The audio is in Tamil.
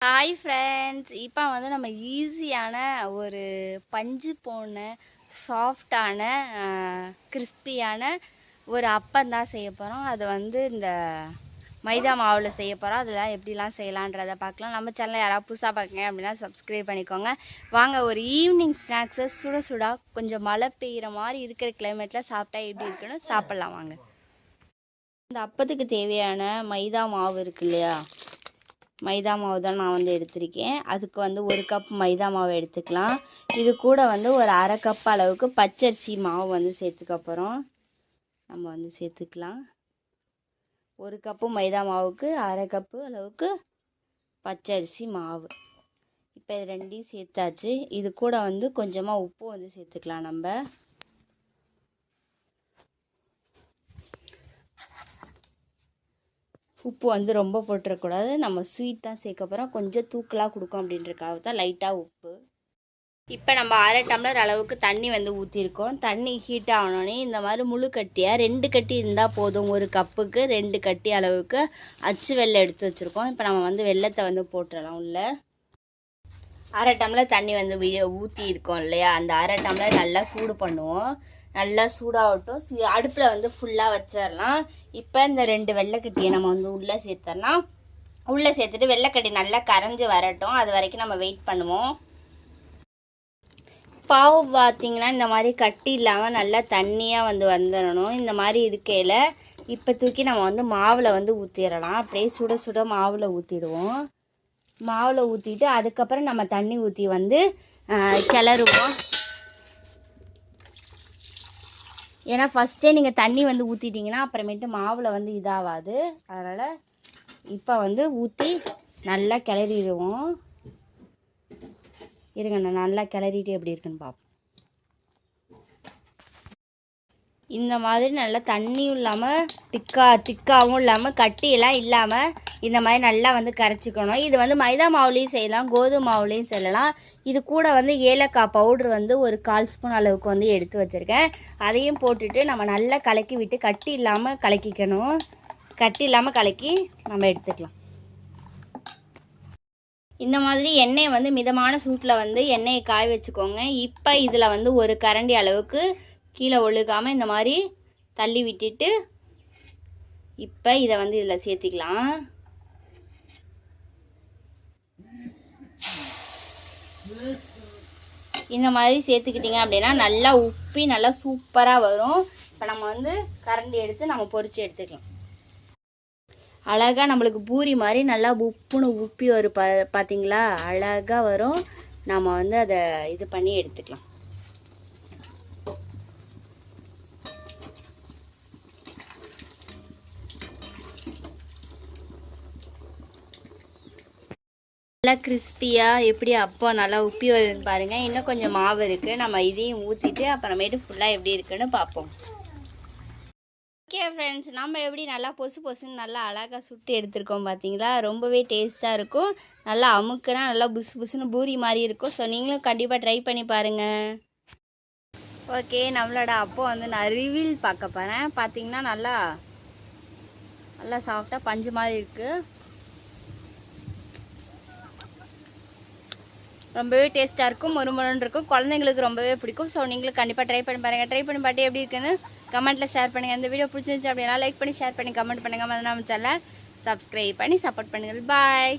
ஹாய் ஃப்ரெண்ட்ஸ் இப்போ வந்து நம்ம ஈஸியான ஒரு பஞ்சு போன சாஃப்டான கிறிஸ்பியான ஒரு அப்பம் தான் செய்ய போகிறோம் அது வந்து இந்த மைதா மாவில் செய்ய போகிறோம் அதெல்லாம் எப்படிலாம் செய்யலான்றதை பார்க்கலாம். நம்ம சேனலில் யாராவது புதுசாக பார்க்குங்க அப்படின்னா சப்ஸ்கிரைப் பண்ணிக்கோங்க. வாங்க ஒரு ஈவினிங் ஸ்நாக்ஸை சுட சுடா கொஞ்சம் மழை பெய்கிற மாதிரி இருக்கிற கிளைமேட்டில் சாப்பிட்டா எப்படி இருக்குன்னு சாப்பிட்லாம். வாங்க. இந்த அப்பத்துக்கு தேவையான மைதா மாவு இருக்கு இல்லையா? மைதா மாவு தான் நான் வந்து எடுத்திருக்கேன். அதுக்கு வந்து ஒரு கப் மைதா மாவு எடுத்துக்கலாம். இது கூட வந்து ஒரு அரை கப் அளவுக்கு பச்சரிசி மாவு வந்து சேர்த்துக்க போகிறோம் நம்ம வந்து சேர்த்துக்கலாம். ஒரு கப்பு மைதா மாவுக்கு அரை கப்பு அளவுக்கு பச்சரிசி மாவு. இப்போ இது ரெண்டையும் சேர்த்தாச்சு. இது கூட வந்து கொஞ்சமாக உப்பு வந்து சேர்த்துக்கலாம் நம்ம. உப்பு வந்து ரொம்ப போட்டுறக்கூடாது. நம்ம ஸ்வீட் தான் சேர்க்க போகிறோம் கொஞ்சம் தூக்கலாக கொடுக்கும் அப்படின்றக்காக தான் லைட்டாக உப்பு. இப்போ நம்ம அரை டம்ளர் அளவுக்கு தண்ணி வந்து ஊற்றிருக்கோம் தண்ணி ஹீட் ஆகணுன்னே இந்த மாதிரி முழு கட்டியாக ரெண்டு கட்டி இருந்தால் போதும். ஒரு கப்புக்கு ரெண்டு கட்டி அளவுக்கு அச்சு வெள்ளை எடுத்து வச்சுருக்கோம். இப்போ நம்ம வந்து வெள்ளத்தை வந்து போட்டுடலாம் உள்ள. அரை டம்ளர் தண்ணி வந்து ஊற்றி இருக்கோம் இல்லையா? அந்த அரை டம்ளர் நல்லா சூடு பண்ணுவோம். நல்லா சூடாகட்டும். அடுப்பில் வந்து ஃபுல்லாக வச்சிடலாம். இப்போ இந்த ரெண்டு வெள்ளைக்கட்டியை நம்ம வந்து உள்ளே சேர்த்துடலாம். உள்ளே சேர்த்துட்டு வெள்ளைக்கட்டி நல்லா கரைஞ்சி வரட்டும். அது வரைக்கும் நம்ம வெயிட் பண்ணுவோம். பாவு பார்த்தீங்கன்னா இந்த மாதிரி கட்டி இல்லாமல் நல்லா தண்ணியாக வந்து வந்துடணும். இந்த மாதிரி இருக்கையில் இப்போ தூக்கி நம்ம வந்து மாவில் வந்து ஊற்றிடலாம் அப்படியே சுட சுட மாவில் ஊற்றிடுவோம் மாவில் ஊற்றிட்டு அதுக்கப்புறம் நம்ம தண்ணி ஊற்றி வந்து கிளறுவோம். ஏன்னா ஃபஸ்ட்டே நீங்கள் தண்ணி வந்து ஊற்றிட்டிங்கன்னா அப்புறமேட்டு மாவில் வந்து இதாகாது அதனால் இப்போ வந்து ஊற்றி நல்லா கிளறிடுவோம். இருங்க நான் நல்லா கிளறிட்டு எப்படி இருக்குன்னு பார்ப்போம் இந்த மாதிரி நல்லா தண்ணியும் இல்லாமல் திக்கா திக்காவும் இல்லாமல் கட்டியெல்லாம் இல்லாமல் இந்த மாதிரி நல்லா வந்து கரைச்சிக்கணும். இது வந்து மைதா மாவுலேயும் செய்யலாம் கோதுமை மாவுலேயும் செய்யலாம். இது கூட வந்து ஏலக்காய் பவுட்ரு வந்து ஒரு கால் ஸ்பூன் அளவுக்கு வந்து எடுத்து வச்சுருக்கேன். அதையும் போட்டுட்டு நம்ம நல்லா கலக்கி விட்டு கட்டி இல்லாமல் கலக்கிக்கணும். கட்டி இல்லாமல் கலக்கி நம்ம எடுத்துக்கலாம். இந்த மாதிரி எண்ணெயை வந்து மிதமான சூட்டில் வந்து எண்ணெயை காய வச்சுக்கோங்க. இப்போ இதில் வந்து ஒரு கரண்டி அளவுக்கு கீழே ஒழுகாமல் இந்த மாதிரி தள்ளி விட்டுட்டு இப்போ இதை வந்து இதில் சேர்த்திக்கலாம். இந்த மாதிரி சேர்த்துக்கிட்டிங்க அப்படின்னா நல்லா உப்பி நல்லா சூப்பராக வரும். இப்போ நம்ம வந்து கரண்டி எடுத்து நம்ம பொறிச்சு எடுத்துக்கலாம். அழகாக நம்மளுக்கு பூரி மாதிரி நல்லா உப்புன்னு உப்பி வரும் பா பார்த்தீங்களா அழகாக வரும். நம்ம வந்து அதை இது பண்ணி எடுத்துக்கலாம். நல்லா கிறிஸ்பியாக எப்படி அப்போ நல்லா உப்பி வருதுன்னு பாருங்கள் இன்னும் கொஞ்சம் மாவு இருக்குது நம்ம இதையும் ஊற்றிட்டு அப்புறமேட்டு ஃபுல்லாக எப்படி இருக்குன்னு பார்ப்போம். ஓகே ஃப்ரெண்ட்ஸ் நம்ம எப்படி நல்லா பொசு பொசுன்னு நல்லா அழகாக சுட்டு எடுத்துருக்கோம் பார்த்தீங்களா ரொம்பவே டேஸ்ட்டாக இருக்கும். நல்லா அமுக்குனா நல்லா புசு புசுன்னு பூரி மாதிரி இருக்கும். ஸோ நீங்களும் கண்டிப்பாக ட்ரை பண்ணி பாருங்கள் ஓகே நம்மளோட அப்போ வந்து நான் ரிவீல் பார்க்க போகிறேன் பார்த்தீங்கன்னா நல்லா நல்லா சாஃப்டாக பஞ்சு மாதிரி இருக்குது ரொம்பவே டேஸ்ட்டாக இருக்கும் மொறுமொறுன்னு இருக்கும். குழந்தைங்களுக்கு ரொம்பவே பிடிக்கும். ஸோ நீங்களும் கண்டிப்பாக ட்ரை பண்ணி பாருங்கள் ட்ரை பண்ணி பாட்டு எப்படி இருக்குன்னு கமெண்ட்டில் ஷேர் பண்ணுங்கள் இந்த வீடியோ பிடிச்சிருந்துச்சு அப்படின்னா லைக் பண்ணி ஷேர் பண்ணி கமெண்ட் பண்ணுங்கள் நம்ம சேனலை சப்ஸ்கிரைப் பண்ணி சப்போர்ட் பண்ணுங்கள் பாய்